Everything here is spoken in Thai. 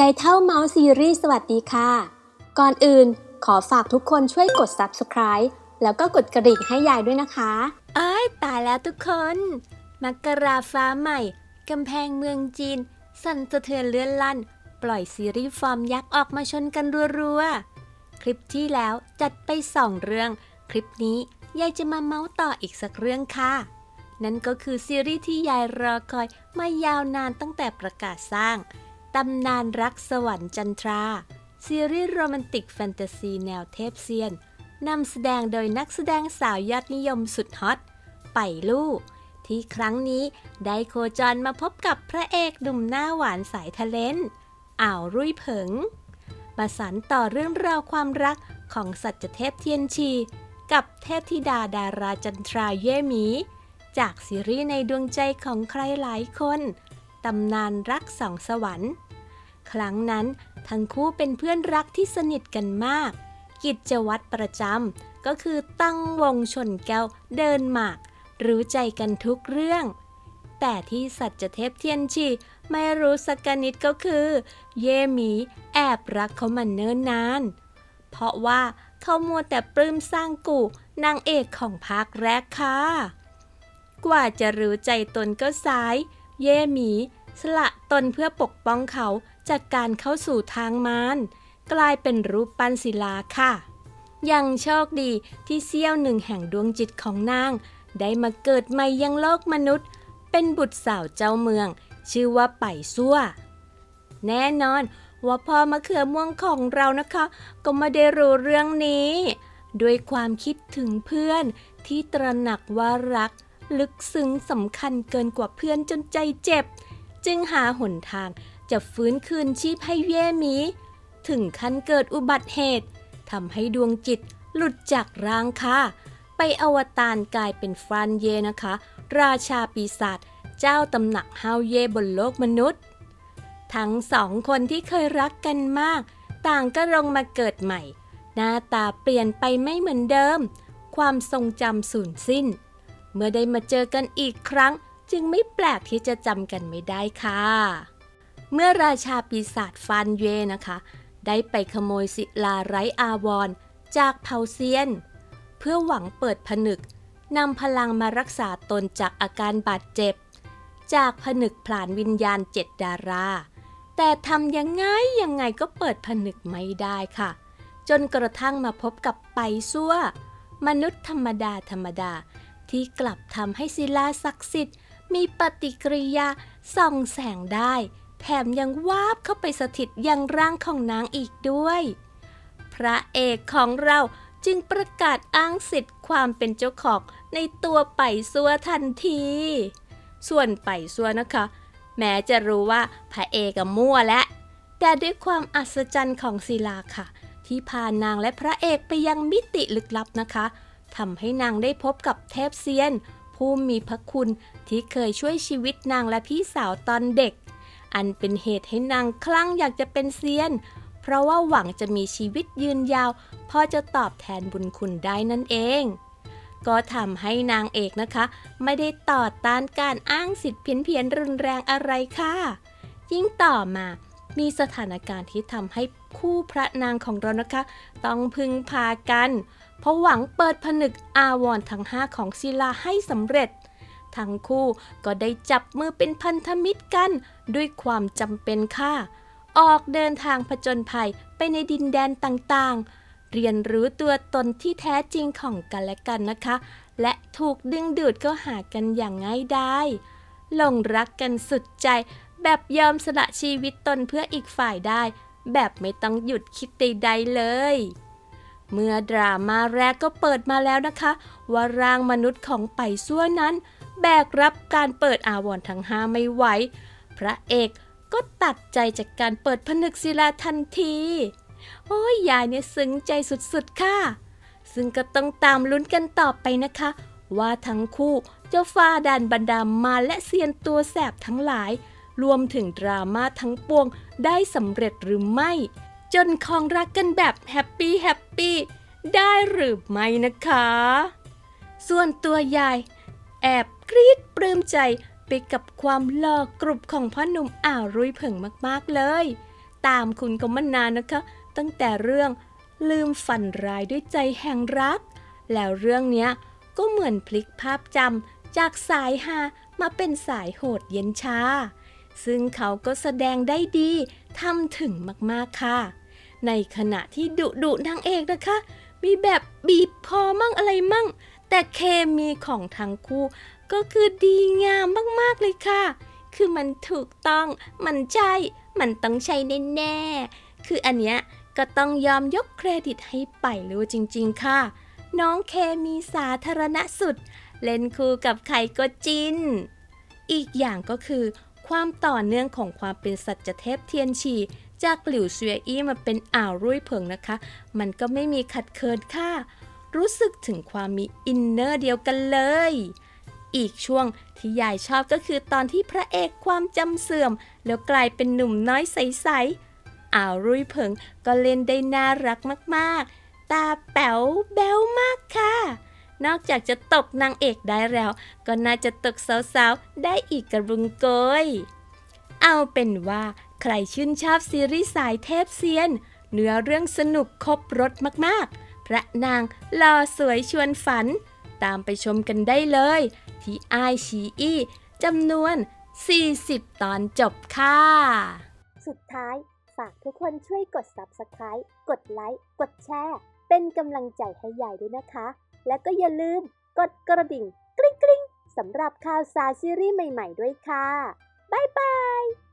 ยายเท่าเมาส์ซีรีส์สวัสดีค่ะ ก่อนอื่นขอฝากทุกคนช่วยกด subscribe แล้วก็กดกระดิ่งให้ยายด้วยนะคะอ้ยตายแล้วทุกคน มักกราฟ้าใหม่ กำแพงเมืองจีน สั่นสะเทือนเลื่อนลั่น ปล่อยซีรีส์ฟอร์มยักษ์ออกมาชนกันรัวๆ คลิปที่แล้วจัดไปสองเรื่อง คลิปนี้ยายจะมาเมาส์ต่ออีกสักเรื่องค่ะ นั่นก็คือซีรีส์ที่ยายรอคอยมายาวนานตั้งแต่ประกาศสร้าง ตำนานรักสวรรค์จันทรา ซีรีส์โรแมนติกแฟนตาซีแนวเทพเซียน นำแสดงโดยนักแสดงสาวยอดนิยมสุดฮอต ไปลู่ที่ครั้งนี้ได้โคจรมาพบกับพระเอกหนุ่มหน้าหวานสายทะเลนอ่าวรุ่ยเผิง มาสานต่อเรื่องราวความรักของสัจเทพเทียนชี กับเทพธิดาดาราจันทราเย่หมี จากซีรีส์ในดวงใจของใครหลายคน ตำนานรักสองสวรรค์ ครั้งนั้นทั้งคู่เป็นเพื่อนรักที่สนิทกันมาก กิจวัตรประจำก็คือตั้งวงชนแก้วเดินหมาก รู้ใจกันทุกเรื่อง แต่ที่สัจเทพเทียนชีไม่รู้สักนิดก็คือ เยหมีแอบรักเขามาเนิ่นนาน เพราะว่าเขามัวแต่ปลื้มสร้างกู่นางเอกของภาคแรกค่ะ กว่าจะรู้ใจตนก็สาย เย่หมี สละตนเพื่อปกป้องเขา จากการเข้าสู่ทางมารกลายเป็นรูปปั้นศิลาค่ะ ยังโชคดีที่เสี้ยวหนึ่งแห่งดวงจิตของนาง ได้มาเกิดใหม่ยังโลกมนุษย์ เป็นบุตรสาวเจ้าเมือง ชื่อว่าไปซั่ว แน่นอนว่าพ่อมะเขือม่วงของเรานะคะ ก็ไม่ได้รู้เรื่องนี้ ด้วยความคิดถึงเพื่อนที่ตระหนักว่ารัก ลึกซึ้งสำคัญเกินกว่าเพื่อนจนใจเจ็บ จึงหาหนทาง จะฟื้นคืนชีพให้เย่หมี ถึงขั้นเกิดอุบัติเหตุทำให้ดวงจิตหลุดจากร่างค่ะ ไปอวตารกลายเป็นฟรานเยนะคะ ราชาปีศาจเจ้าตำหนักฮาวเยบนโลกมนุษย์ ทั้งสองคนที่เคยรักกันมาก ต่างก็ลงมาเกิดใหม่ หน้าตาเปลี่ยนไปไม่เหมือนเดิม ความทรงจำสูญสิ้น เมื่อได้มาเจอกันอีกครั้ง จึงไม่แปลกที่จะจำกันไม่ได้ค่ะ เมื่อราชาปีศาจฟานเยนะคะ ได้ไปขโมยศิลาไร้อาวร จากเผาเซียน เพื่อหวังเปิดผนึกนำพลังมารักษาตนจากอาการบาดเจ็บ จากผนึกผลานวิญญาณเจ็ดดารา แต่ทำยังไงยังไงก็เปิดผนึกไม่ได้ค่ะ จนกระทั่งมาพบกับไปซั่ว มนุษย์ธรรมดาธรรมดา ที่กลับทำให้ศิลาศักดิ์สิทธิ์ มีปฏิกิริยาส่องแสงได้ แถมยังวาบเข้าไปสถิตยังร่างของนางอีกด้วย พระเอกของเราจึงประกาศอ้างสิทธิ์ความเป็นเจ้าของในตัวไปซัวทันที ส่วนไปซัวนะคะ แม้จะรู้ว่าพระเอกมั่วและ แต่ด้วยความอัศจรรย์ของศิลาค่ะ ที่พานางและพระเอกไปยังมิติลึกลับนะคะทำให้นางได้พบกับเทพเซียน ผู้มีพระคุณที่เคยช่วยชีวิตนางและพี่สาวตอนเด็ก อันเป็นเหตุให้นางคลั่งอยากจะเป็นเซียน เพราะว่าหวังจะมีชีวิตยืนยาว พอจะตอบแทนบุญคุณได้นั่นเอง ก็ทำให้นางเอกนะคะ ไม่ได้ต่อต้านการอ้างสิทธิ์เพี้ยนๆรุนแรงอะไรค่ะ ยิ่งต่อมามีสถานการณ์ที่ทำให้คู่พระนางของเรานะคะ ต้องพึ่งพากัน เพราะหวังเปิดผนึกอาวรทั้งห้าของศิลาให้สำเร็จ ทั้งคู่ก็ได้จับมือเป็นพันธมิตรกัน ด้วยความจำเป็นค่ะ ออกเดินทางผจญภัยไปในดินแดนต่างๆ เรียนรู้ตัวตนที่แท้จริงของกันและกันนะคะ และถูกดึงดูดก็หากันอย่างง่ายดายหลงรักกันสุดใจ แบบยอมสละชีวิตตนเพื่ออีกฝ่ายได้ แบบไม่ต้องหยุดคิดใดๆเลยเมื่อดราม่าแรกก็เปิดมาแล้วนะคะ ว่าร่างมนุษย์ของไปซั่วนั้น แบกรับการเปิดอาวรทั้งห้าไม่ไหว พระเอกก็ตัดใจจากการเปิดผนึกศิลาทันที โอ้ยยายเนี่ยซึ้งใจสุดๆค่ะ ซึ่งก็ต้องตามลุ้นกันต่อไปนะคะ ว่าทั้งคู่จะฝ่าด่านบรรดามมาและเซียนตัวแสบทั้งหลาย รวมถึงดราม่าทั้งปวงได้สำเร็จหรือไม่ จนครองรักกันแบบแฮปปี้แฮปปี้ได้หรือไม่นะคะ ส่วนตัวยาย แอบกรี๊ดปลื้มใจไปกับความหล่อกรุบของพ่อหนุ่มอ่าวรุ่ยเผิงมากๆเลย ตามคุณก็มานานนะคะ ตั้งแต่เรื่องลืมฝันร้ายด้วยใจแห่งรัก แล้วเรื่องเนี้ยก็เหมือนพลิกภาพจำจากสายฮามาเป็นสายโหดเย็นชา ซึ่งเขาก็แสดงได้ดีทำถึงมากๆค่ะ ในขณะที่ดุดุนางเอกนะคะ มีแบบบีบคอมั่งอะไรมั่ง แต่เคมีของทั้งคู่ ก็คือดีงามมาก ๆ เลยค่ะ คือมันถูกต้อง มันใช่ มันต้องใช่แน่ๆ คืออันเนี้ยก็ต้องยอมยกเครดิตให้ไปรู้จริง ๆ ค่ะ น้องเคมีสาธารณสุด เล่นคู่กับใครก็จิน อีกอย่างก็คือ ความต่อเนื่องของความเป็นสัจเทพเทียนฉีจากหลิวเซียอี้มาเป็นอ่าวรุ่ยเผิงนะคะ มันก็ไม่มีขัดเคินค่ะ รู้สึกถึงความมีอินเนอร์เดียวกันเลย อีกช่วงที่ยายชอบก็คือตอนที่พระเอกความจำเสื่อม แล้วกลายเป็นหนุ่มน้อยใสๆอ่าวรุ่ยเผิงก็เล่นได้น่ารักมากๆ ตาแป๋วแบ๊วมากค่ะ นอกจากจะตกนางเอกได้แล้ว ก็น่าจะตกสาวๆ ได้อีกกระบุงโกย เอาเป็นว่าใครชื่นชอบซีรีส์สายเทพเซียน เนื้อเรื่องสนุกครบรถมากๆ พระนางหล่อสวยชวนฝัน ตามไปชมกันได้เลย ที่ไอชีอีจำนวน 40 ตอนจบค่ะ สุดท้ายฝากทุกคนช่วยกด Subscribe กดไลค์ กดแชร์ เป็นกำลังใจให้ยายด้วยนะคะ และก็อย่าลืมกดกระดิ่ง กริ๊งกริ๊งสำหรับข่าวสารซีรีส์ใหม่ ๆ ด้วยค่ะ บ๊ายบาย